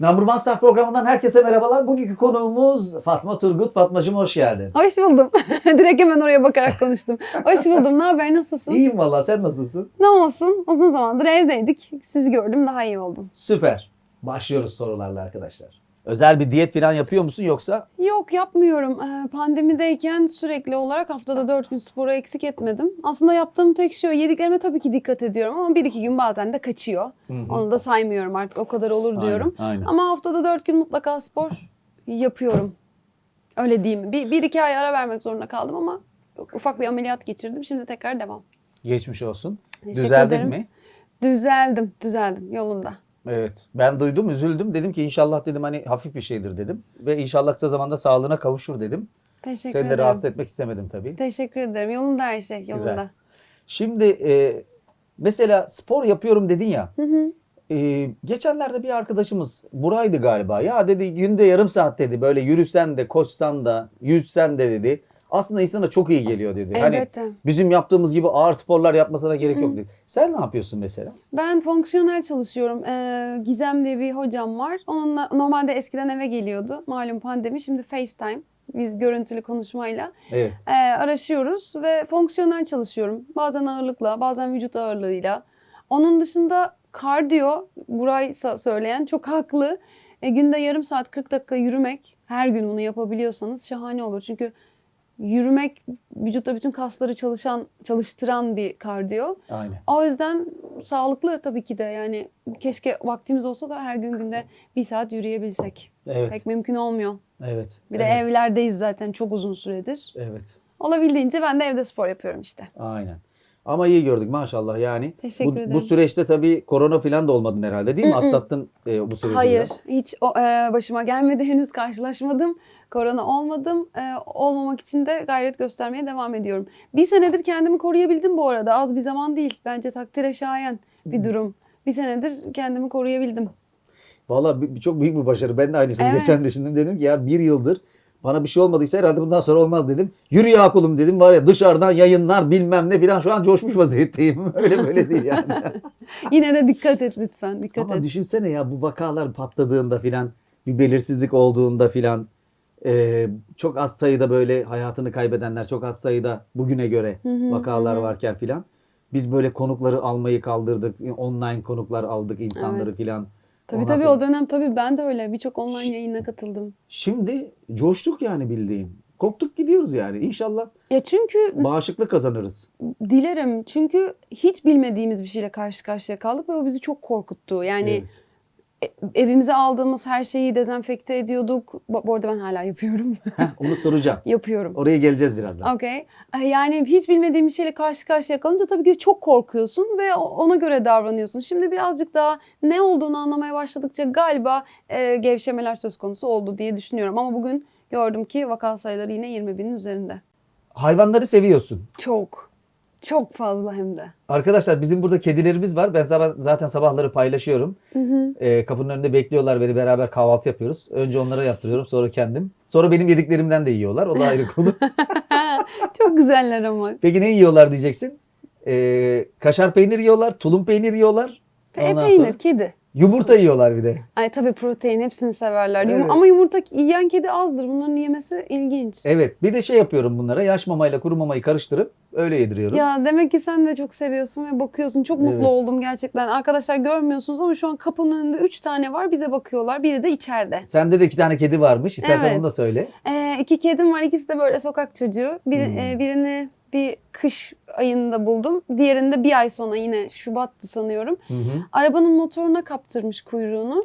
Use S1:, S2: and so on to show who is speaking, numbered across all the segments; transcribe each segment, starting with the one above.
S1: Number One Staff programından herkese merhabalar. Bugünkü konuğumuz Fatma Turgut. Fatmacığım hoş geldin.
S2: Hoş buldum. Direkt hemen oraya bakarak konuştum. Hoş buldum. Ne haber? Nasılsın?
S1: İyiyim valla sen nasılsın?
S2: Ne olsun? Uzun zamandır evdeydik. Sizi gördüm daha iyi oldum.
S1: Süper. Başlıyoruz sorularla arkadaşlar. Özel bir diyet falan yapıyor musun yoksa?
S2: Yok yapmıyorum. Ee, Pandemideyken sürekli olarak haftada 4 gün sporu eksik etmedim. Aslında yaptığım tek şey. Yediklerime tabii ki dikkat ediyorum ama bir iki gün bazen de kaçıyor. Onu da saymıyorum artık o kadar olur diyorum.
S1: Aynen.
S2: Ama haftada 4 gün mutlaka spor yapıyorum. Öyle diyeyim. Bir, bir iki ay ara vermek zorunda kaldım ama ufak bir ameliyat geçirdim. Şimdi tekrar devam.
S1: Geçmiş olsun.
S2: Teşekkür
S1: Düzeldin
S2: ederim.
S1: mi?
S2: Düzeldim, düzeldim yolunda.
S1: Evet. Ben duydum, üzüldüm. Dedim ki inşallah dedim hani hafif bir şeydir dedim. Ve inşallah kısa zamanda sağlığına kavuşur dedim.
S2: Teşekkür
S1: Seni de
S2: ederim.
S1: rahatsız etmek istemedim tabii.
S2: Teşekkür ederim. Yolunda her şey, yolunda.
S1: Güzel. Şimdi e, mesela spor yapıyorum dedin ya.
S2: Hı hı.
S1: e, geçenlerde bir arkadaşımız Buray'dı galiba. Ya dedi günde yarım saat dedi böyle yürüsen de koşsan da yüzsen de dedi. Aslında insana çok iyi geliyor dedi. Hani
S2: Elbette.
S1: bizim yaptığımız gibi ağır sporlar yapmasına gerek yok dedi. Sen ne yapıyorsun mesela?
S2: Ben fonksiyonel çalışıyorum. Ee, Gizem diye bir hocam var. Onunla normalde eskiden eve geliyordu. Malum pandemi. Şimdi FaceTime. Biz görüntülü konuşmayla
S1: Evet.
S2: e, araşıyoruz ve fonksiyonel çalışıyorum. Bazen ağırlıkla, bazen vücut ağırlığıyla. Onun dışında kardiyo, Buray söyleyen çok haklı. E, günde yarım saat 40 dakika yürümek, her gün bunu yapabiliyorsanız şahane olur. Çünkü yürümek vücutta bütün kasları çalışan, çalıştıran bir kardiyo.
S1: Aynen.
S2: O yüzden sağlıklı tabii ki de yani keşke vaktimiz olsa da her gün günde bir saat yürüyebilsek.
S1: Evet.
S2: Pek mümkün olmuyor.
S1: Evet.
S2: Bir de
S1: evet.
S2: evlerdeyiz zaten çok uzun süredir.
S1: Evet.
S2: Olabildiğince ben de evde spor yapıyorum işte.
S1: Aynen. Ama iyi gördük maşallah yani.
S2: Teşekkür
S1: bu,
S2: ederim.
S1: bu süreçte tabii korona falan da olmadın herhalde değil mi? Atlattın e, bu süreci.
S2: Hayır, hiç o, e, başıma gelmedi henüz karşılaşmadım. Korona olmadım. E, olmamak için de gayret göstermeye devam ediyorum. Bir senedir kendimi koruyabildim bu arada. Az bir zaman değil. Bence takdire şayan bir durum. Bir senedir kendimi koruyabildim.
S1: Valla çok büyük bir başarı. Ben de aynısını
S2: Evet.
S1: geçen düşündüm. Dedim ki ya bir yıldır bana bir şey olmadıysa herhalde bundan sonra olmaz dedim. Yürü ya kulum dedim. Var ya dışarıdan yayınlar bilmem ne filan şu an coşmuş vaziyetteyim. Öyle böyle değil yani.
S2: Yine de dikkat et lütfen. Dikkat
S1: Ama
S2: et.
S1: düşünsene ya bu vakalar patladığında filan bir belirsizlik olduğunda filan e, çok az sayıda böyle hayatını kaybedenler çok az sayıda bugüne göre
S2: hı,
S1: vakalar
S2: hı.
S1: varken filan biz böyle konukları almayı kaldırdık. Online konuklar aldık insanları
S2: Evet.
S1: filan.
S2: Tabii
S1: Ondan
S2: tabii
S1: sonra-
S2: o dönem tabii ben de öyle. Birçok online yayına katıldım.
S1: Şimdi coştuk yani bildiğin. Koptuk gidiyoruz yani. İnşallah
S2: Ya çünkü
S1: bağışıklık kazanırız.
S2: dilerim çünkü hiç bilmediğimiz bir şeyle karşı karşıya kaldık ve o bizi çok korkuttu. Yani
S1: Evet.
S2: E- evimize aldığımız her şeyi dezenfekte ediyorduk. Bu arada ben hala yapıyorum.
S1: Heh, onu soracağım.
S2: yapıyorum.
S1: Oraya geleceğiz birazdan.
S2: Okey. Yani hiç bilmediğin bir şeyle karşı karşıya kalınca tabii ki çok korkuyorsun ve ona göre davranıyorsun. Şimdi birazcık daha ne olduğunu anlamaya başladıkça galiba e, gevşemeler söz konusu oldu diye düşünüyorum. Ama bugün gördüm ki vaka sayıları yine 20 binin üzerinde.
S1: Hayvanları seviyorsun.
S2: Çok. Çok fazla hem de.
S1: Arkadaşlar bizim burada kedilerimiz var. Ben zaten sabahları paylaşıyorum.
S2: Hı hı.
S1: Ee, kapının önünde bekliyorlar beni beraber kahvaltı yapıyoruz. Önce onlara yaptırıyorum sonra kendim. Sonra benim yediklerimden de yiyorlar. O da ayrı konu.
S2: Çok güzeller ama.
S1: Peki ne yiyorlar diyeceksin? Ee, kaşar peynir yiyorlar, tulum peynir yiyorlar.
S2: E,
S1: Ondan
S2: peynir,
S1: sonra
S2: kedi.
S1: Yumurta yiyorlar bir de.
S2: Ay tabii protein hepsini severler. Yum-
S1: Evet.
S2: Ama yumurta yiyen kedi azdır. Bunların yemesi ilginç.
S1: Evet bir de şey yapıyorum bunlara. Yaş mamayla kuru mamayı karıştırıp öyle yediriyorum.
S2: Ya demek ki sen de çok seviyorsun ve bakıyorsun. Çok mutlu
S1: Evet.
S2: oldum gerçekten. Arkadaşlar görmüyorsunuz ama şu an kapının önünde 3 tane var. Bize bakıyorlar. Biri de içeride.
S1: Sende de iki tane kedi varmış. İstersen
S2: Evet.
S1: onu da söyle.
S2: Ee, iki kedim var. İkisi de böyle sokak çocuğu. Bir,
S1: Hmm.
S2: e, birini bir kış ayında buldum. Diğerini de bir ay sonra yine Şubat'tı sanıyorum.
S1: Hı hı.
S2: Arabanın motoruna kaptırmış kuyruğunu.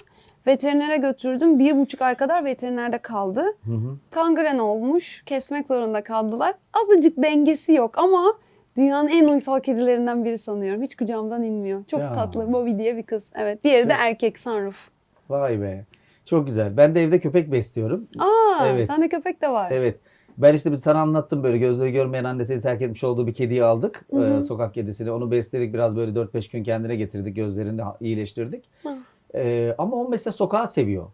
S2: Veterinere götürdüm. Bir buçuk ay kadar veterinerde kaldı.
S1: Hı hı.
S2: Kangren olmuş. Kesmek zorunda kaldılar. Azıcık dengesi yok ama dünyanın en uysal kedilerinden biri sanıyorum. Hiç kucağımdan inmiyor. Çok
S1: Ya.
S2: tatlı. Bobby diye bir kız. Evet. Diğeri de
S1: Çok-
S2: erkek sunroof.
S1: Vay be. Çok güzel. Ben de evde köpek besliyorum.
S2: Aa,
S1: Evet.
S2: sende köpek de var.
S1: Evet. Ben işte bir sana anlattım böyle gözleri görmeyen annesini terk etmiş olduğu bir kediyi aldık.
S2: Hı hı.
S1: Ee, sokak kedisini. Onu besledik biraz böyle 4-5 gün kendine getirdik. Gözlerini iyileştirdik.
S2: Hı.
S1: Ee, ama o mesela sokağı seviyor.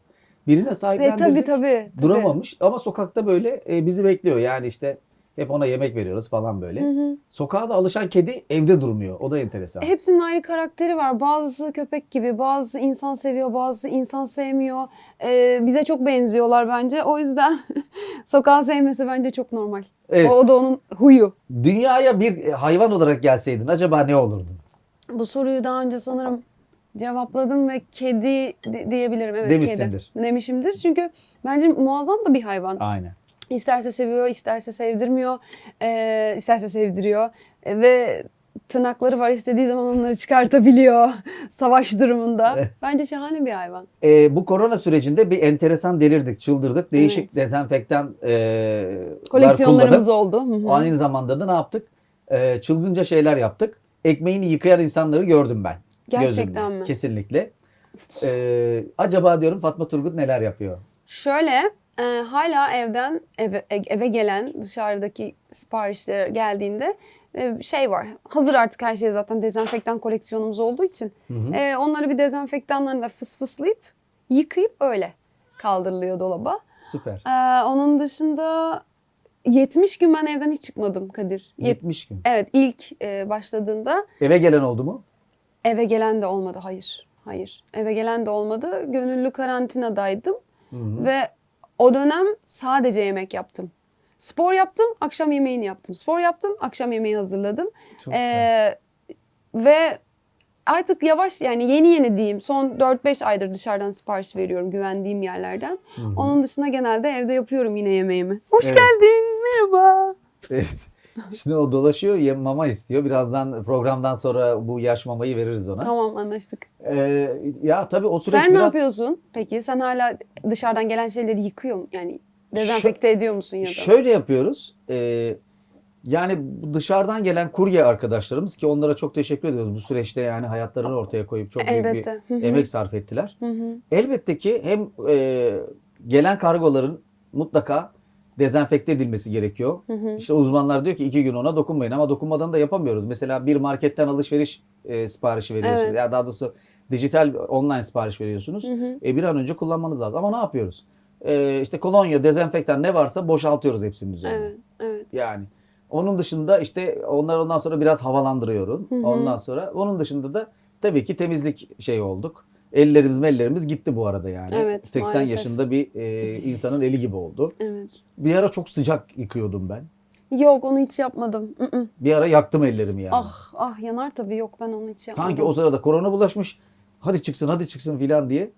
S1: Birine
S2: E,
S1: sahiplendirdik.
S2: tabii tabii. tabii.
S1: Duramamış ama sokakta böyle e, bizi bekliyor. Yani işte Hep ona yemek veriyoruz falan böyle.
S2: Hı hı.
S1: Sokağa da alışan kedi evde durmuyor. O da enteresan.
S2: Hepsinin ayrı karakteri var. Bazısı köpek gibi, bazısı insan seviyor, bazısı insan sevmiyor. Ee, bize çok benziyorlar bence. O yüzden sokağı sevmesi bence çok normal.
S1: Evet.
S2: O, o da onun huyu.
S1: Dünyaya bir hayvan olarak gelseydin acaba ne olurdun?
S2: Bu soruyu daha önce sanırım cevapladım ve kedi diyebilirim. Evet
S1: Demişsindir.
S2: kedi. Demişimdir. Çünkü bence muazzam da bir hayvan.
S1: Aynen.
S2: İsterse seviyor, isterse sevdirmiyor, ee, isterse sevdiriyor E, ve tırnakları var istediği zaman onları çıkartabiliyor savaş durumunda. Bence şahane bir hayvan.
S1: Ee, bu korona sürecinde bir enteresan delirdik, çıldırdık. Değişik
S2: Evet.
S1: dezenfektan e,
S2: Koleksiyonlarımız
S1: kullanıp
S2: oldu. Hı hı.
S1: Aynı zamanda da ne yaptık? Ee, çılgınca şeyler yaptık. Ekmeğini yıkayan insanları gördüm ben.
S2: Gerçekten
S1: Gözümle.
S2: mi?
S1: Kesinlikle. Ee, acaba diyorum Fatma Turgut neler yapıyor?
S2: Şöyle e, hala evden eve, eve gelen dışarıdaki siparişler geldiğinde e, şey var. Hazır artık her şey zaten dezenfektan koleksiyonumuz olduğu için.
S1: Hı hı.
S2: E, onları bir dezenfektanlarla fıs fıslayıp yıkayıp öyle kaldırılıyor dolaba.
S1: Süper.
S2: E, onun dışında 70 gün ben evden hiç çıkmadım Kadir. Yet-
S1: 70 gün.
S2: Evet ilk e, başladığında
S1: Eve gelen oldu mu?
S2: eve gelen de olmadı. Hayır. Hayır. Eve gelen de olmadı. Gönüllü karantinadaydım.
S1: Hı hı.
S2: Ve o dönem sadece yemek yaptım. Spor yaptım, akşam yemeğini yaptım. Spor yaptım, akşam yemeği hazırladım.
S1: Çok.
S2: Ee, ve artık yavaş yani yeni yeni diyeyim son 4-5 aydır dışarıdan sipariş veriyorum güvendiğim yerlerden.
S1: Hı hı.
S2: Onun dışında genelde evde yapıyorum yine yemeğimi. Hoş
S1: Evet.
S2: geldin, merhaba.
S1: Evet. Şimdi o dolaşıyor, yem mama istiyor. Birazdan programdan sonra bu yaş mamayı veririz ona.
S2: Tamam anlaştık.
S1: Ee, ya tabii o süreç
S2: Sen ne
S1: biraz...
S2: yapıyorsun peki? Sen hala dışarıdan gelen şeyleri yıkıyor musun? Yani dezenfekte ediyor musun ya da?
S1: Şöyle yapıyoruz. Ee, yani dışarıdan gelen kurye arkadaşlarımız ki onlara çok teşekkür ediyoruz. Bu süreçte yani hayatlarını ortaya koyup çok büyük
S2: Elbette. Hı
S1: bir
S2: hı.
S1: emek sarf ettiler.
S2: Hı hı.
S1: Elbette ki hem e, gelen kargoların mutlaka dezenfekte edilmesi gerekiyor.
S2: Hı hı.
S1: İşte uzmanlar diyor ki iki gün ona dokunmayın ama dokunmadan da yapamıyoruz. Mesela bir marketten alışveriş e, siparişi veriyorsunuz.
S2: Evet.
S1: Ya daha doğrusu dijital online sipariş veriyorsunuz.
S2: Hı hı.
S1: E, bir an önce kullanmanız lazım. Ama ne yapıyoruz? E, işte kolonya, dezenfektan ne varsa boşaltıyoruz hepsinin üzerine.
S2: Evet, evet.
S1: Yani onun dışında işte onlar ondan sonra biraz havalandırıyorum.
S2: Hı hı.
S1: Ondan sonra onun dışında da tabii ki temizlik şey olduk. Ellerimiz ellerimiz gitti bu arada yani.
S2: Evet,
S1: 80
S2: maalesef.
S1: yaşında bir e, insanın eli gibi oldu.
S2: Evet.
S1: Bir ara çok sıcak yıkıyordum ben.
S2: Yok onu hiç yapmadım. Mm-mm.
S1: Bir ara yaktım ellerimi yani.
S2: Ah ah yanar tabii yok ben onu hiç yapmadım.
S1: Sanki o sırada korona bulaşmış. Hadi çıksın hadi çıksın filan diye.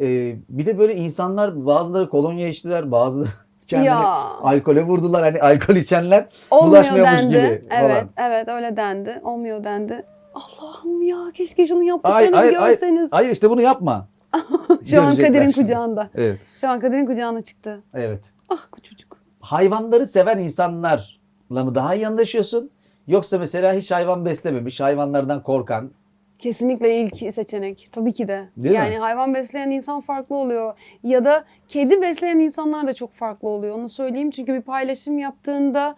S1: E, bir de böyle insanlar bazıları kolonya içtiler bazıları kendini
S2: Ya.
S1: alkole vurdular. Hani alkol içenler
S2: Olmuyor
S1: bulaşmıyormuş
S2: dendi.
S1: gibi
S2: Evet
S1: falan.
S2: evet öyle dendi. Olmuyor dendi. Allah'ım ya keşke şunu yaptıklarını
S1: ay,
S2: bir
S1: ay,
S2: görseniz.
S1: hayır işte bunu yapma.
S2: Şu an
S1: Görecekler
S2: Kadir'in
S1: şimdi.
S2: kucağında.
S1: Evet.
S2: Şu an Kadir'in kucağına çıktı.
S1: Evet.
S2: Ah küçücük.
S1: Hayvanları seven insanlarla mı daha iyi anlaşıyorsun? Yoksa mesela hiç hayvan beslememiş, hayvanlardan korkan.
S2: Kesinlikle ilk seçenek. Tabii ki de.
S1: Değil mi?
S2: yani hayvan besleyen insan farklı oluyor. Ya da kedi besleyen insanlar da çok farklı oluyor. Onu söyleyeyim çünkü bir paylaşım yaptığında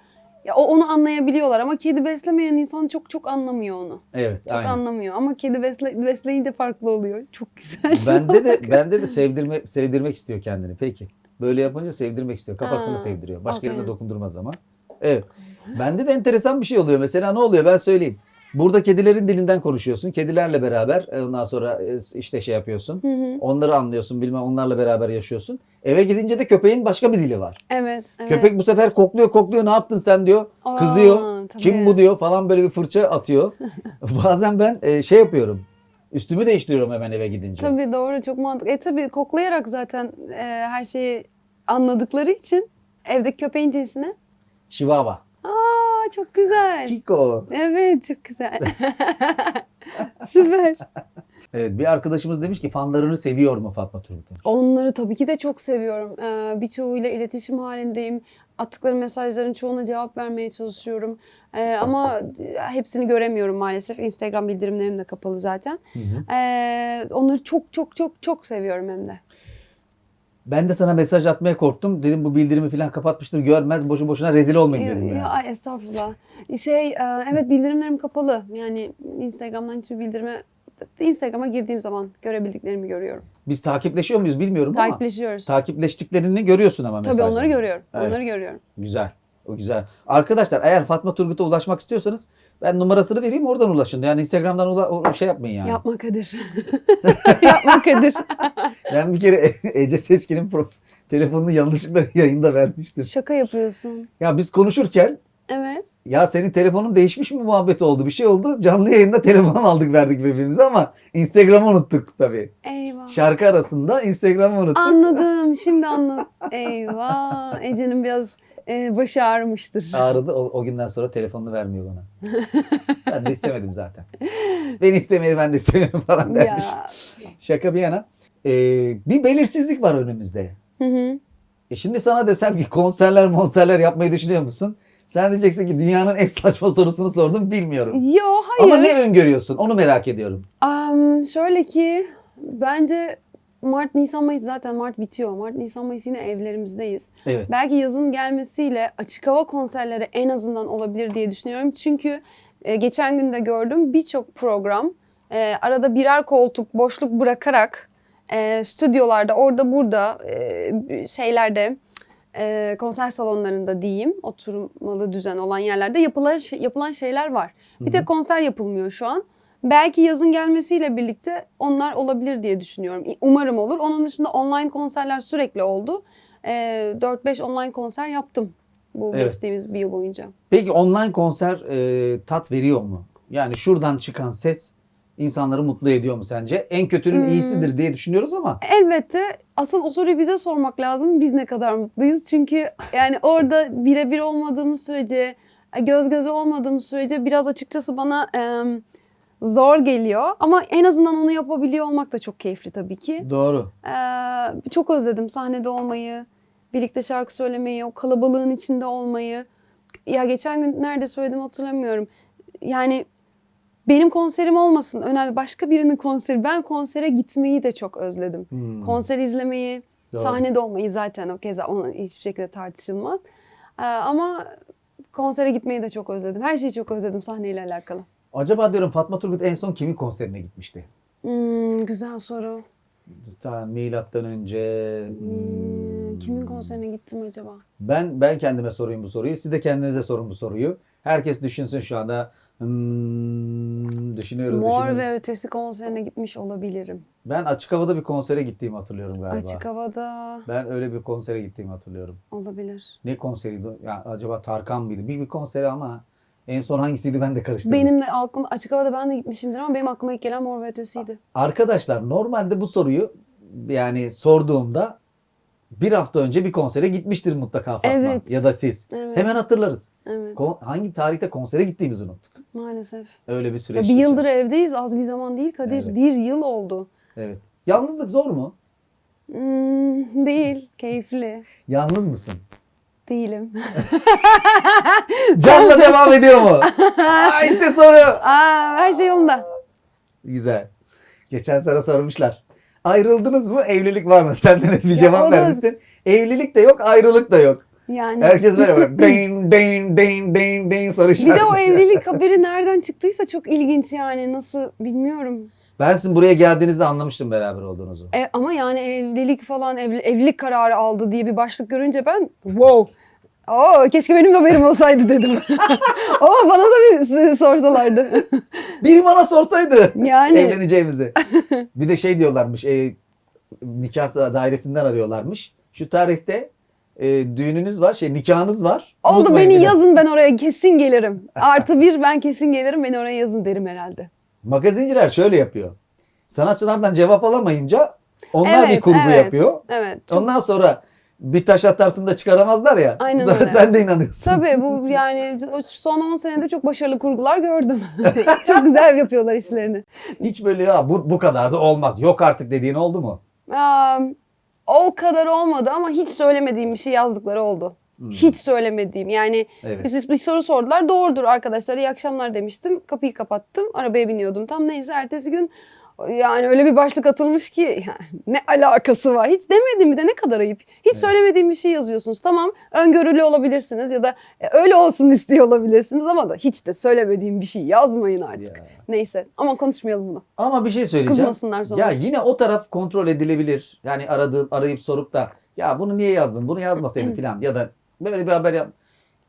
S2: ya o onu anlayabiliyorlar ama kedi beslemeyen insan çok çok anlamıyor onu.
S1: Evet,
S2: Çok
S1: aynen.
S2: anlamıyor ama kedi besle, besleyince farklı oluyor. Çok güzel.
S1: Bende de bende de sevdirme sevdirmek istiyor kendini. Peki. Böyle yapınca sevdirmek istiyor. Kafasını
S2: Ha,
S1: sevdiriyor. Başka
S2: okey.
S1: yerine dokundurmaz ama. Evet. Bende de enteresan bir şey oluyor. Mesela ne oluyor ben söyleyeyim. Burada kedilerin dilinden konuşuyorsun. Kedilerle beraber e, ondan sonra e, işte şey yapıyorsun.
S2: Hı hı.
S1: Onları anlıyorsun bilmem onlarla beraber yaşıyorsun. Eve gidince de köpeğin başka bir dili var.
S2: Evet, evet.
S1: Köpek bu sefer kokluyor kokluyor ne yaptın sen diyor.
S2: Aa,
S1: Kızıyor.
S2: tabii.
S1: Kim bu diyor falan böyle bir fırça atıyor. Bazen ben e, şey yapıyorum. Üstümü değiştiriyorum hemen eve gidince.
S2: Tabii doğru çok mantıklı. E tabii koklayarak zaten e, her şeyi anladıkları için evdeki köpeğin cinsine.
S1: Chihuahua.
S2: Çok güzel.
S1: Chico.
S2: Evet çok güzel. Süper.
S1: Evet bir arkadaşımız demiş ki fanlarını seviyor mu Fatma Turgut?
S2: Onları tabii ki de çok seviyorum. Ee, birçoğuyla iletişim halindeyim. Attıkları mesajların çoğuna cevap vermeye çalışıyorum. Ee, ama hepsini göremiyorum maalesef. Instagram bildirimlerim de kapalı zaten.
S1: Hı hı.
S2: Ee, onları çok çok çok çok seviyorum hem de.
S1: Ben de sana mesaj atmaya korktum. Dedim bu bildirimi falan kapatmıştır görmez boşu boşuna rezil olmayın dedim
S2: Ya,
S1: yani.
S2: ay, estağfurullah. Şey, e, evet bildirimlerim kapalı. Yani Instagram'dan hiçbir bildirime Instagram'a girdiğim zaman görebildiklerimi görüyorum.
S1: Biz takipleşiyor muyuz bilmiyorum ama
S2: Takipleşiyoruz.
S1: takipleştiklerini görüyorsun ama
S2: Tabii
S1: mesajdan.
S2: onları görüyorum.
S1: Evet.
S2: Onları görüyorum.
S1: Güzel. O güzel. Arkadaşlar eğer Fatma Turgut'a ulaşmak istiyorsanız ben numarasını vereyim oradan ulaşın. Yani Instagram'dan ula- o şey yapmayın yani.
S2: Yapma Kadir. Yapma Kadir.
S1: Ben bir kere Ece Seçkin'in telefonunu yanlışlıkla yayında vermiştim.
S2: Şaka yapıyorsun.
S1: Ya biz konuşurken
S2: Evet.
S1: ya senin telefonun değişmiş mi muhabbet oldu bir şey oldu. Canlı yayında telefon aldık verdik birbirimize ama Instagram'ı unuttuk tabii.
S2: Eyvah.
S1: Şarkı arasında Instagram'ı unuttuk.
S2: Anladım. Şimdi anladım. Eyvah. Ece'nin biraz e, başı ağrımıştır.
S1: Ağrıdı. O, o günden sonra telefonunu vermiyor bana. ben de istemedim zaten. Beni istemedi ben de istemiyorum falan dermiş.
S2: Ya.
S1: Şaka bir yana. Ee, bir belirsizlik var önümüzde.
S2: Hı hı.
S1: E şimdi sana desem ki konserler monserler yapmayı düşünüyor musun? Sen diyeceksin ki dünyanın en saçma sorusunu sordum bilmiyorum.
S2: Yo hayır.
S1: Ama ne öngörüyorsun onu merak ediyorum.
S2: Am, şöyle ki bence Mart, Nisan, Mayıs zaten Mart bitiyor. Mart, Nisan, Mayıs yine evlerimizdeyiz.
S1: Evet.
S2: Belki yazın gelmesiyle açık hava konserleri en azından olabilir diye düşünüyorum. Çünkü e, geçen gün de gördüm birçok program e, arada birer koltuk boşluk bırakarak e, stüdyolarda orada burada e, şeylerde e, konser salonlarında diyeyim oturmalı düzen olan yerlerde yapılan yapılan şeyler var. Bir tek konser yapılmıyor şu an. Belki yazın gelmesiyle birlikte onlar olabilir diye düşünüyorum. Umarım olur. Onun dışında online konserler sürekli oldu. Ee, 4-5 online konser yaptım bu
S1: Evet.
S2: geçtiğimiz bir yıl boyunca.
S1: Peki online konser e, tat veriyor mu? Yani şuradan çıkan ses insanları mutlu ediyor mu sence? En kötünün
S2: Hmm.
S1: iyisidir diye düşünüyoruz ama
S2: Elbette asıl o soruyu bize sormak lazım. Biz ne kadar mutluyuz? Çünkü yani orada birebir olmadığımız sürece, göz göze olmadığımız sürece biraz açıkçası bana em, zor geliyor. Ama en azından onu yapabiliyor olmak da çok keyifli tabii ki.
S1: doğru.
S2: Ee, çok özledim sahnede olmayı, birlikte şarkı söylemeyi, o kalabalığın içinde olmayı. Ya geçen gün nerede söyledim hatırlamıyorum. Yani benim konserim olmasın önemli başka birinin konseri. Ben konsere gitmeyi de çok özledim.
S1: Hmm.
S2: Konser izlemeyi,
S1: Doğru.
S2: sahnede olmayı zaten o keza onu hiçbir şekilde tartışılmaz. Ee, ama konsere gitmeyi de çok özledim. Her şeyi çok özledim sahneyle alakalı.
S1: Acaba diyorum Fatma Turgut en son kimin konserine gitmişti?
S2: Hmm, güzel soru.
S1: Ta milattan önce.
S2: Hmm, kimin konserine gittim acaba?
S1: Ben ben kendime sorayım bu soruyu. Siz de kendinize sorun bu soruyu. Herkes düşünsün şu anda. Hmm, düşünüyoruz,
S2: Mor
S1: düşünüyoruz.
S2: ve Ötesi konserine gitmiş olabilirim.
S1: Ben açık havada bir konsere gittiğimi hatırlıyorum galiba.
S2: Açık havada
S1: Ben öyle bir konsere gittiğimi hatırlıyorum.
S2: olabilir.
S1: Ne konseriydi? Ya acaba Tarkan mıydı? Bir bir konseri ama en son hangisiydi ben de karıştırdım.
S2: Benim de aklım açık havada ben de gitmişimdir ama benim aklıma ilk gelen Mor ve Ötesi'ydi.
S1: Arkadaşlar normalde bu soruyu yani sorduğumda bir hafta önce bir konsere gitmiştir mutlaka Fatma
S2: Evet.
S1: ya da siz.
S2: Evet.
S1: Hemen hatırlarız.
S2: Evet.
S1: Kon- hangi tarihte konsere gittiğimizi unuttuk.
S2: Maalesef.
S1: Öyle bir
S2: Ya
S1: süreç.
S2: bir yıldır
S1: yaşamıştık.
S2: evdeyiz az bir zaman değil Kadir.
S1: Evet.
S2: Bir yıl oldu.
S1: Evet. Yalnızlık zor mu?
S2: Hmm, değil. Keyifli.
S1: Yalnız mısın?
S2: Değilim.
S1: Canla devam ediyor mu? Aa, işte soru.
S2: Aa, her şey yolunda.
S1: Güzel. Geçen sene sormuşlar. Ayrıldınız mı? Evlilik var mı? Sen de bir cevap
S2: o da-
S1: vermişsin. Evlilik de yok, ayrılık da yok.
S2: Yani
S1: Herkes böyle böyle deyn deyn deyn deyn deyn soru
S2: bir de o evlilik haberi nereden çıktıysa çok ilginç yani. Nasıl bilmiyorum.
S1: Ben sizin buraya geldiğinizde anlamıştım beraber olduğunuzu.
S2: E, ama yani evlilik falan evli- evlilik kararı aldı diye bir başlık görünce ben wow. Oo, keşke benim de haberim olsaydı dedim. Oo, bana da bir sorsalardı.
S1: Biri bana sorsaydı
S2: Yani
S1: evleneceğimizi. Bir de şey diyorlarmış, e, nikah dairesinden arıyorlarmış. Şu tarihte e, düğününüz var, şey nikahınız var.
S2: oldu
S1: Unutmayın
S2: beni
S1: dedi.
S2: yazın ben oraya kesin gelirim. Artı bir ben kesin gelirim beni oraya yazın derim herhalde.
S1: Magazinciler şöyle yapıyor. Sanatçılardan cevap alamayınca onlar bir
S2: Evet,
S1: kurgu
S2: evet.
S1: yapıyor.
S2: Evet.
S1: Ondan sonra bir taş atarsın da çıkaramazlar ya.
S2: Aynen
S1: sonra
S2: öyle.
S1: sen de inanıyorsun.
S2: Tabii bu yani son 10 senede çok başarılı kurgular gördüm. çok güzel yapıyorlar işlerini.
S1: Hiç böyle ya bu, bu kadar da olmaz. Yok artık dediğin oldu mu?
S2: Aa, o kadar olmadı ama hiç söylemediğim bir şey yazdıkları oldu.
S1: Hmm.
S2: Hiç söylemediğim yani
S1: Evet.
S2: bir, bir soru sordular doğrudur arkadaşlar iyi akşamlar demiştim kapıyı kapattım arabaya biniyordum tam neyse ertesi gün yani öyle bir başlık atılmış ki yani ne alakası var hiç demedim bir de ne kadar ayıp hiç
S1: Evet.
S2: söylemediğim bir şey yazıyorsunuz tamam öngörülü olabilirsiniz ya da e, öyle olsun istiyor olabilirsiniz ama da hiç de söylemediğim bir şey yazmayın artık
S1: Ya.
S2: neyse ama konuşmayalım bunu
S1: Ama bir şey söyleyeceğim.
S2: kızmasınlar sonra.
S1: Ya yine o taraf kontrol edilebilir. Yani aradığın arayıp sorup da ya bunu niye yazdın? Bunu yazmasaydın falan ya da böyle bir haber yap.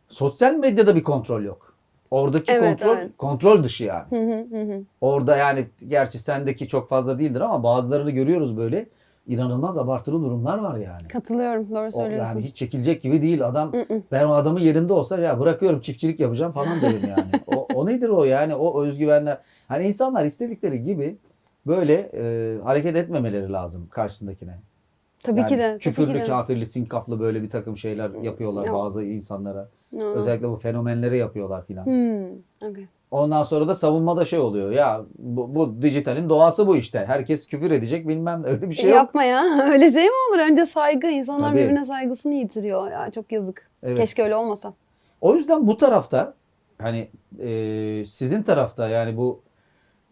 S1: Sosyal medyada bir kontrol yok. Oradaki
S2: Evet,
S1: kontrol
S2: evet.
S1: kontrol dışı yani.
S2: Hı hı hı hı.
S1: Orada yani gerçi sendeki çok fazla değildir ama bazılarını görüyoruz böyle. İnanılmaz abartılı durumlar var yani.
S2: Katılıyorum. Doğru
S1: O
S2: söylüyorsun.
S1: yani hiç çekilecek gibi değil adam.
S2: Hı.
S1: Ben o adamın yerinde olsam ya bırakıyorum çiftçilik yapacağım falan derim yani. o, o nedir o yani o özgüvenler. Hani insanlar istedikleri gibi böyle e, hareket etmemeleri lazım karşısındakine.
S2: Tabii
S1: Yani
S2: ki de.
S1: Küfürlü,
S2: tabii ki de.
S1: kafirli, sinkaflı böyle bir takım şeyler yapıyorlar
S2: Yok.
S1: bazı insanlara.
S2: Hı.
S1: Özellikle bu fenomenlere yapıyorlar filan.
S2: Hmm. Okay.
S1: Ondan sonra da savunmada şey oluyor. Ya bu, bu dijitalin doğası bu işte. Herkes küfür edecek bilmem öyle bir şey yok.
S2: Yapma ya. Öyle şey mi olur? Önce saygı. İnsanlar
S1: Tabii.
S2: birbirine saygısını yitiriyor. Ya çok yazık.
S1: Evet.
S2: Keşke öyle olmasa.
S1: O yüzden bu tarafta hani e, sizin tarafta yani bu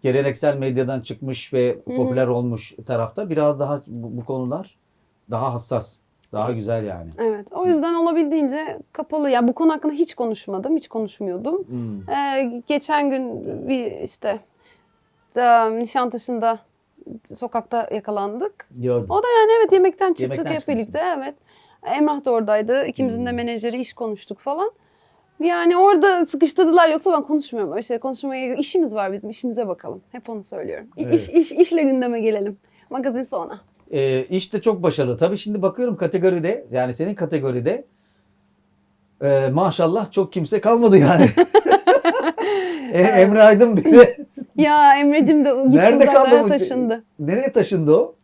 S1: geleneksel medyadan çıkmış ve
S2: Hı hı.
S1: popüler olmuş tarafta biraz daha bu, bu konular daha hassas. Daha güzel yani.
S2: Evet. O yüzden olabildiğince kapalı. Ya bu konu hakkında hiç konuşmadım. Hiç konuşmuyordum.
S1: Hmm.
S2: Ee, geçen gün bir işte e, Nişantaşı'nda sokakta yakalandık.
S1: Gördüm.
S2: O da yani evet yemekten çıktık
S1: Yemekten
S2: hep birlikte. Evet. Emrah da oradaydı. İkimizin de
S1: Hmm.
S2: menajeri iş konuştuk falan. Yani orada sıkıştırdılar yoksa ben konuşmuyorum. Öyle şey konuşmaya işimiz var bizim işimize bakalım. Hep onu söylüyorum.
S1: Evet.
S2: İş, iş, işle gündeme gelelim. Magazin sonra.
S1: E, işte çok başarılı. Tabii şimdi bakıyorum kategoride yani senin kategoride e, maşallah çok kimse kalmadı yani. e, Emre Aydın bile
S2: Ya Emre'cim de gitti
S1: Nerede kaldı
S2: uzaklara
S1: bu-
S2: taşındı.
S1: nereye taşındı o?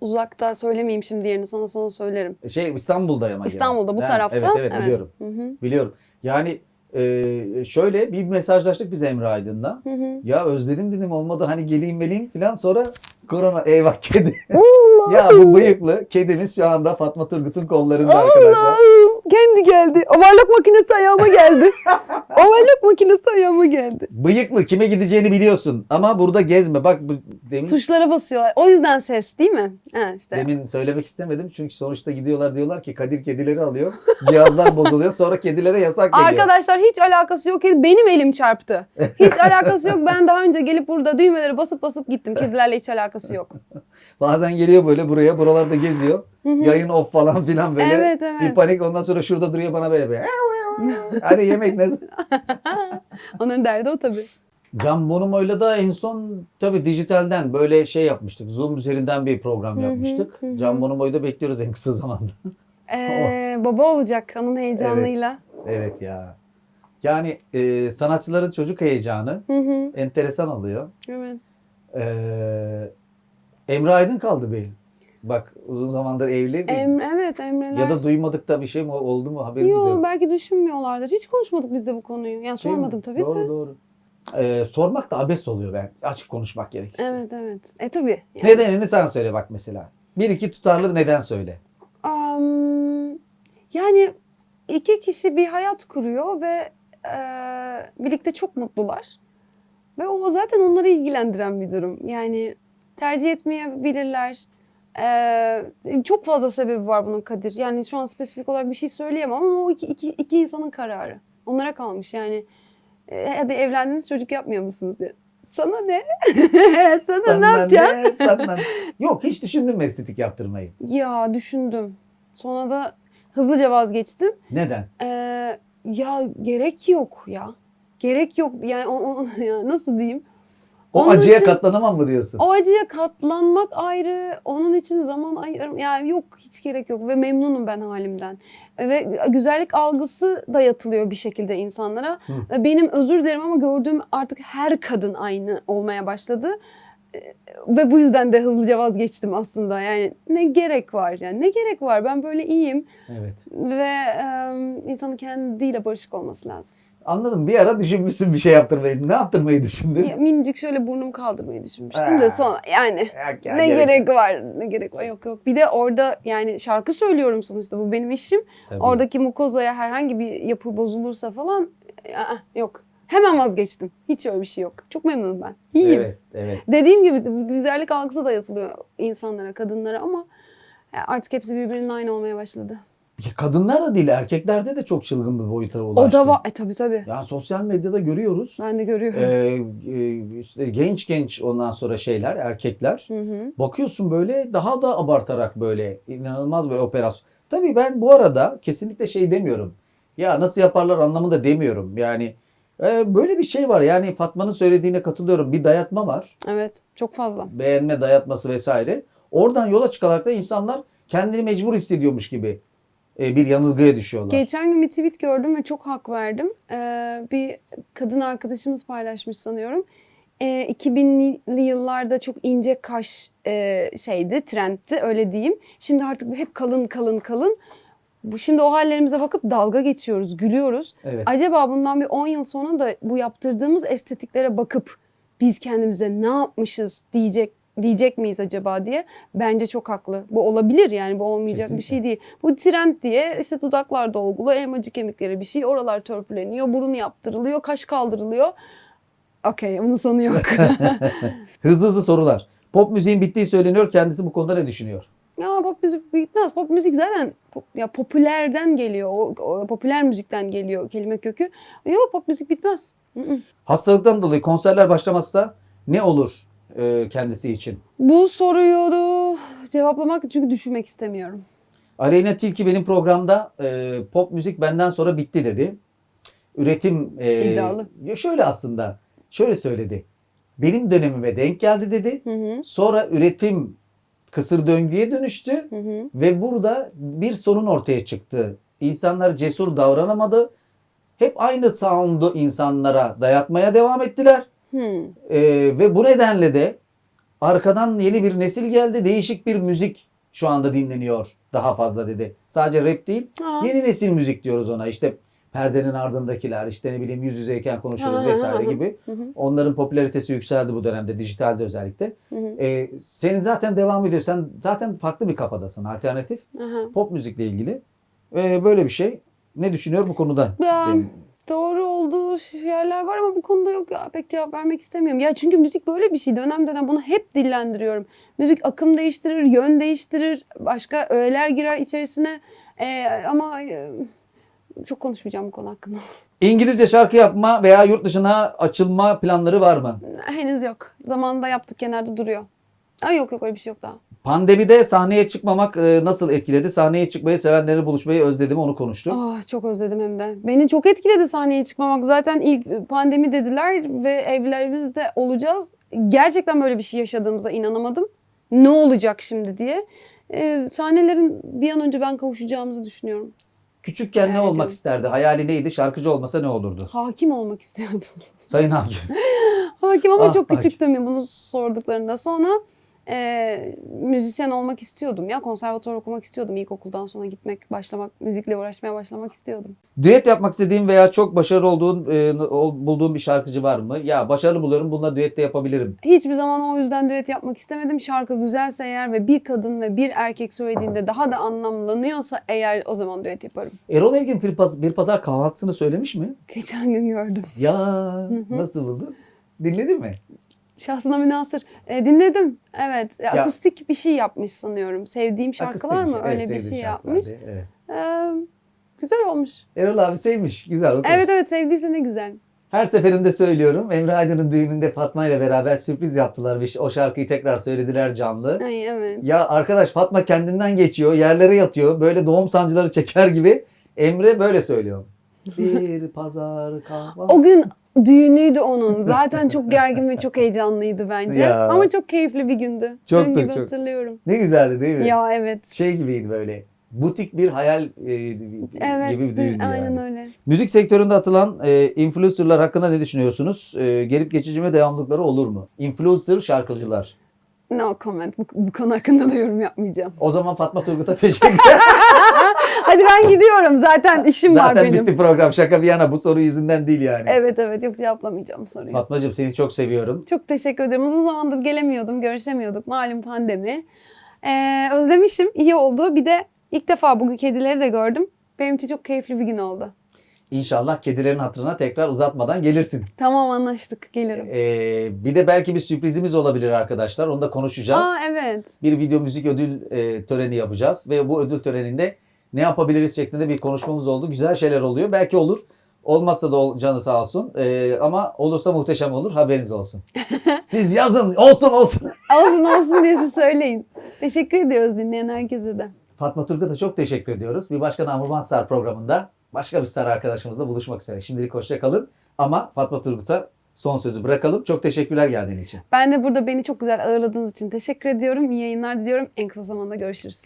S2: Uzakta söylemeyeyim şimdi yerini sana sonra söylerim.
S1: Şey İstanbul'da ama.
S2: İstanbul'da bu
S1: Ha,
S2: tarafta.
S1: Evet evet, biliyorum.
S2: Hı hı.
S1: Biliyorum. Yani e, şöyle bir mesajlaştık biz Emre Aydın'la.
S2: Hı hı.
S1: Ya özledim dedim olmadı hani geleyim geleyim falan sonra korona eyvah kedi. Ya bu bıyıklı kedimiz şu anda Fatma Turgut'un kollarında arkadaşlar.
S2: Allah'ım kendi geldi. Overlock makinesi ayağıma geldi. Overlock makinesi ayağıma geldi.
S1: Bıyıklı kime gideceğini biliyorsun ama burada gezme. Bak bu, demin,
S2: Tuşlara basıyorlar. O yüzden ses değil mi? Ha işte.
S1: demin söylemek istemedim çünkü sonuçta gidiyorlar diyorlar ki Kadir kedileri alıyor. Cihazlar bozuluyor sonra kedilere yasak geliyor.
S2: Arkadaşlar hiç alakası yok. Benim elim çarptı. Hiç alakası yok. Ben daha önce gelip burada düğmeleri basıp basıp gittim. Kedilerle hiç alakası yok.
S1: Bazen geliyor böyle buraya buralarda geziyor. Yayın off falan filan böyle.
S2: Evet, evet.
S1: Bir panik ondan sonra şurada duruyor bana böyle böyle. hani yemek ne?
S2: Onların derdi o tabii.
S1: Can Bonomo'yla da en son tabii dijitalden böyle şey yapmıştık. Zoom üzerinden bir program yapmıştık. Can Bonomo'yu da bekliyoruz en kısa zamanda.
S2: Ee, baba olacak onun heyecanıyla.
S1: evet ya. Yani e, sanatçıların çocuk heyecanı
S2: Hı hı.
S1: enteresan oluyor.
S2: Evet.
S1: Ee, Emre Aydın kaldı bir. Bak uzun zamandır evli.
S2: Emre, evet Emreler.
S1: ya da duymadık da bir şey mi oldu mu haberimiz de
S2: Yok
S1: yok.
S2: belki düşünmüyorlardır. Hiç konuşmadık biz de bu konuyu. Yani
S1: Değil mi?
S2: sormadım tabii
S1: Doğru
S2: de.
S1: doğru. Ee, sormak da abes oluyor ben. Açık konuşmak gerekirse.
S2: Evet evet. E tabii. Yani.
S1: Nedenini sen söyle bak mesela. Bir iki tutarlı bir neden söyle.
S2: Am, yani iki kişi bir hayat kuruyor ve e, birlikte çok mutlular. Ve o zaten onları ilgilendiren bir durum. Yani tercih etmeyebilirler. E, çok fazla sebebi var bunun Kadir. Yani şu an spesifik olarak bir şey söyleyemem ama o iki, iki, iki insanın kararı. Onlara kalmış yani. E, hadi evlendiniz çocuk yapmıyor musunuz diye. Sana ne? Sana ne
S1: Senden
S2: yapacaksın?
S1: ne, senden- Yok hiç düşündün mü estetik yaptırmayı?
S2: Ya düşündüm. Sonra da hızlıca vazgeçtim.
S1: Neden?
S2: Ee, ya gerek yok ya. Gerek yok. Yani o, o- ya nasıl diyeyim?
S1: O
S2: Onun
S1: acıya
S2: için-
S1: katlanamam mı diyorsun?
S2: O acıya katlanmak ayrı. Onun için zaman ayırırım. Yani yok hiç gerek yok ve memnunum ben halimden. Ve güzellik algısı dayatılıyor bir şekilde insanlara.
S1: Hı.
S2: Benim özür dilerim ama gördüğüm artık her kadın aynı olmaya başladı. Ve bu yüzden de hızlıca vazgeçtim aslında. Yani ne gerek var yani ne gerek var? Ben böyle iyiyim
S1: Evet.
S2: ve e, insanın kendiyle barışık olması lazım.
S1: Anladım. Bir ara düşünmüşsün bir şey yaptırmayı. Ne yaptırmayı düşündün?
S2: Ya, minicik şöyle burnumu kaldırmayı düşünmüştüm de sonra yani
S1: Yok ya,
S2: ne
S1: gerek
S2: gerek,
S1: yok.
S2: var ne gerek var yok yok. Bir de orada yani şarkı söylüyorum sonuçta bu benim işim.
S1: Tabii.
S2: Oradaki mukozaya herhangi bir yapı bozulursa falan aa, yok. Hemen vazgeçtim. Hiç öyle bir şey yok. Çok memnunum ben. İyiyim.
S1: Evet, evet.
S2: Dediğim gibi güzellik algısı dayatılıyor insanlara, kadınlara ama artık hepsi birbirinin aynı olmaya başladı.
S1: Kadınlar da değil, erkeklerde de çok çılgın bir boyuta
S2: O
S1: ulaştı.
S2: da var. E tabii tabii.
S1: Yani sosyal medyada görüyoruz.
S2: Ben de görüyorum.
S1: Ee, e, işte genç genç ondan sonra şeyler, erkekler.
S2: Hı hı.
S1: Bakıyorsun böyle daha da abartarak böyle inanılmaz böyle operasyon. Tabii ben bu arada kesinlikle şey demiyorum. Ya nasıl yaparlar anlamında demiyorum. Yani e, böyle bir şey var. Yani Fatma'nın söylediğine katılıyorum. Bir dayatma var.
S2: Evet çok fazla.
S1: Beğenme dayatması vesaire. Oradan yola çıkarak da insanlar kendini mecbur hissediyormuş gibi bir yanılgıya düşüyorlar.
S2: Geçen gün bir tweet gördüm ve çok hak verdim. Ee, bir kadın arkadaşımız paylaşmış sanıyorum. Ee, 2000'li yıllarda çok ince kaş e, şeydi, trendti öyle diyeyim. Şimdi artık hep kalın kalın kalın. Bu şimdi o hallerimize bakıp dalga geçiyoruz, gülüyoruz.
S1: Evet.
S2: Acaba bundan bir 10 yıl sonra da bu yaptırdığımız estetiklere bakıp biz kendimize ne yapmışız diyecek diyecek miyiz acaba diye bence çok haklı. Bu olabilir yani bu olmayacak
S1: Kesinlikle.
S2: bir şey değil. Bu trend diye işte dudaklar dolgulu, elmacık kemikleri bir şey, oralar törpüleniyor, burun yaptırılıyor, kaş kaldırılıyor. Okey, bunun sonu yok.
S1: Hızlı hızlı sorular. Pop müziğin bittiği söyleniyor. Kendisi bu konuda ne düşünüyor?
S2: ya pop müzik bitmez. Pop müzik zaten pop- ya popülerden geliyor. O, o popüler müzikten geliyor kelime kökü. Yok pop müzik bitmez.
S1: Hastalıktan dolayı konserler başlamazsa ne olur e, kendisi için?
S2: Bu soruyu da cevaplamak çünkü düşünmek istemiyorum.
S1: Aleyna Tilki benim programda e, pop müzik benden sonra bitti dedi. Üretim e,
S2: İddialı.
S1: şöyle aslında şöyle söyledi. Benim dönemime denk geldi dedi.
S2: Hı hı.
S1: Sonra üretim kısır döngüye dönüştü
S2: Hı hı.
S1: ve burada bir sorun ortaya çıktı. İnsanlar cesur davranamadı. Hep aynı sound'u insanlara dayatmaya devam ettiler.
S2: Hı.
S1: Ee, ve bu nedenle de arkadan yeni bir nesil geldi. Değişik bir müzik şu anda dinleniyor daha fazla dedi. Sadece rap değil.
S2: Aa.
S1: Yeni nesil müzik diyoruz ona. İşte perdenin ardındakiler, işte ne bileyim yüz yüzeyken konuşuruz
S2: Ha,
S1: vesaire
S2: ha, ha.
S1: gibi.
S2: Hı hı.
S1: Onların popülaritesi yükseldi bu dönemde, dijitalde özellikle.
S2: Hı hı.
S1: Ee, senin zaten devam ediyor. Sen zaten farklı bir kafadasın, alternatif.
S2: Aha.
S1: Pop müzikle ilgili. Ee, böyle bir şey. Ne düşünüyor bu konuda?
S2: Ben doğru olduğu yerler var ama bu konuda yok ya pek cevap vermek istemiyorum. Ya çünkü müzik böyle bir şey dönem dönem bunu hep dillendiriyorum. Müzik akım değiştirir, yön değiştirir, başka öğeler girer içerisine. Ee, ama e, çok konuşmayacağım bu konu hakkında.
S1: İngilizce şarkı yapma veya yurt dışına açılma planları var mı?
S2: Henüz yok. Zamanında yaptık kenarda duruyor. Ay yok yok öyle bir şey yok daha.
S1: Pandemide sahneye çıkmamak e, nasıl etkiledi? Sahneye çıkmayı sevenleri buluşmayı özledim onu konuştuk.
S2: Ah çok özledim hem de. Beni çok etkiledi sahneye çıkmamak. Zaten ilk pandemi dediler ve evlerimizde olacağız. Gerçekten böyle bir şey yaşadığımıza inanamadım. Ne olacak şimdi diye. Ee, sahnelerin bir an önce ben kavuşacağımızı düşünüyorum.
S1: Küçükken ne
S2: Hayal
S1: olmak
S2: ediyorum.
S1: isterdi? Hayali neydi? Şarkıcı olmasa ne olurdu?
S2: Hakim olmak istiyordum.
S1: Sayın Hakim.
S2: Hakim ama
S1: Ah,
S2: çok
S1: hakim.
S2: küçüktüm ya bunu sorduklarında. Sonra e, müzisyen olmak istiyordum ya. Konservatuvar okumak istiyordum. İlkokuldan sonra gitmek, başlamak, müzikle uğraşmaya başlamak istiyordum.
S1: Düet yapmak istediğin veya çok başarılı olduğun, e, bulduğun bir şarkıcı var mı? Ya başarılı buluyorum bununla düet de yapabilirim.
S2: Hiçbir zaman o yüzden düet yapmak istemedim. Şarkı güzelse eğer ve bir kadın ve bir erkek söylediğinde daha da anlamlanıyorsa eğer o zaman düet yaparım.
S1: Erol Evgin bir, paz- bir pazar kahvaltısını söylemiş mi?
S2: Geçen gün gördüm.
S1: Ya nasıl buldun? Dinledin mi?
S2: Şahsına münasır. E, dinledim. Evet. Ya,
S1: Ya-
S2: akustik bir şey yapmış sanıyorum. Sevdiğim şarkılar
S1: Akustik
S2: mı?
S1: şey.
S2: Öyle
S1: Evet,
S2: bir şey yapmış.
S1: diye, Evet.
S2: E, güzel olmuş.
S1: Erol abi sevmiş. Güzel. bakalım.
S2: Evet evet sevdiyse ne güzel.
S1: Her seferinde söylüyorum. Emre Aydın'ın düğününde Fatma ile beraber sürpriz yaptılar ve o şarkıyı tekrar söylediler canlı.
S2: Ay evet.
S1: Ya arkadaş Fatma kendinden geçiyor, yerlere yatıyor. Böyle doğum sancıları çeker gibi. Emre böyle söylüyor. Bir pazar kahvaltı.
S2: O gün düğünüydü onun. Zaten çok gergin ve çok heyecanlıydı bence.
S1: Ya.
S2: Ama çok keyifli bir gündü.
S1: Çok
S2: Dün gibi
S1: çok.
S2: hatırlıyorum.
S1: Ne güzeldi değil mi?
S2: Ya evet.
S1: Şey gibiydi böyle. Butik bir hayal e,
S2: Evet,
S1: gibi bir düğündü
S2: aynen
S1: yani.
S2: öyle.
S1: Müzik sektöründe atılan e, influencerlar hakkında ne düşünüyorsunuz? E, gelip geçici mi devamlılıkları olur mu? Influencer şarkıcılar.
S2: No comment. Bu, bu konu hakkında da yorum yapmayacağım.
S1: O zaman Fatma Turgut'a teşekkür
S2: Hadi ben gidiyorum. Zaten işim var
S1: Zaten
S2: benim.
S1: bitti program. Şaka bir yana bu soru yüzünden değil yani.
S2: Evet evet yok cevaplamayacağım soruyu.
S1: Fatmacığım seni çok seviyorum.
S2: Çok teşekkür ederim. Uzun zamandır gelemiyordum, görüşemiyorduk. Malum pandemi. Ee, özlemişim. iyi oldu. Bir de ilk defa bugün kedileri de gördüm. Benim için çok keyifli bir gün oldu.
S1: İnşallah kedilerin hatırına tekrar uzatmadan gelirsin.
S2: Tamam anlaştık. Gelirim.
S1: Ee, bir de belki bir sürprizimiz olabilir arkadaşlar. Onu da konuşacağız.
S2: Aa evet.
S1: Bir video müzik ödül e, töreni yapacağız ve bu ödül töreninde ne yapabiliriz şeklinde bir konuşmamız oldu. Güzel şeyler oluyor. Belki olur. Olmazsa da ol- canı sağ olsun. Ee, ama olursa muhteşem olur. Haberiniz olsun. Siz yazın. Olsun olsun.
S2: Olsun olsun diye siz söyleyin. Teşekkür ediyoruz dinleyen herkese de.
S1: Fatma Turgut'a çok teşekkür ediyoruz. Bir başka One Star programında başka bir star arkadaşımızla buluşmak üzere. Şimdilik hoşça kalın. Ama Fatma Turgut'a son sözü bırakalım. Çok teşekkürler geldiğin için.
S2: Ben de burada beni çok güzel ağırladığınız için teşekkür ediyorum. İyi yayınlar diliyorum. En kısa zamanda görüşürüz.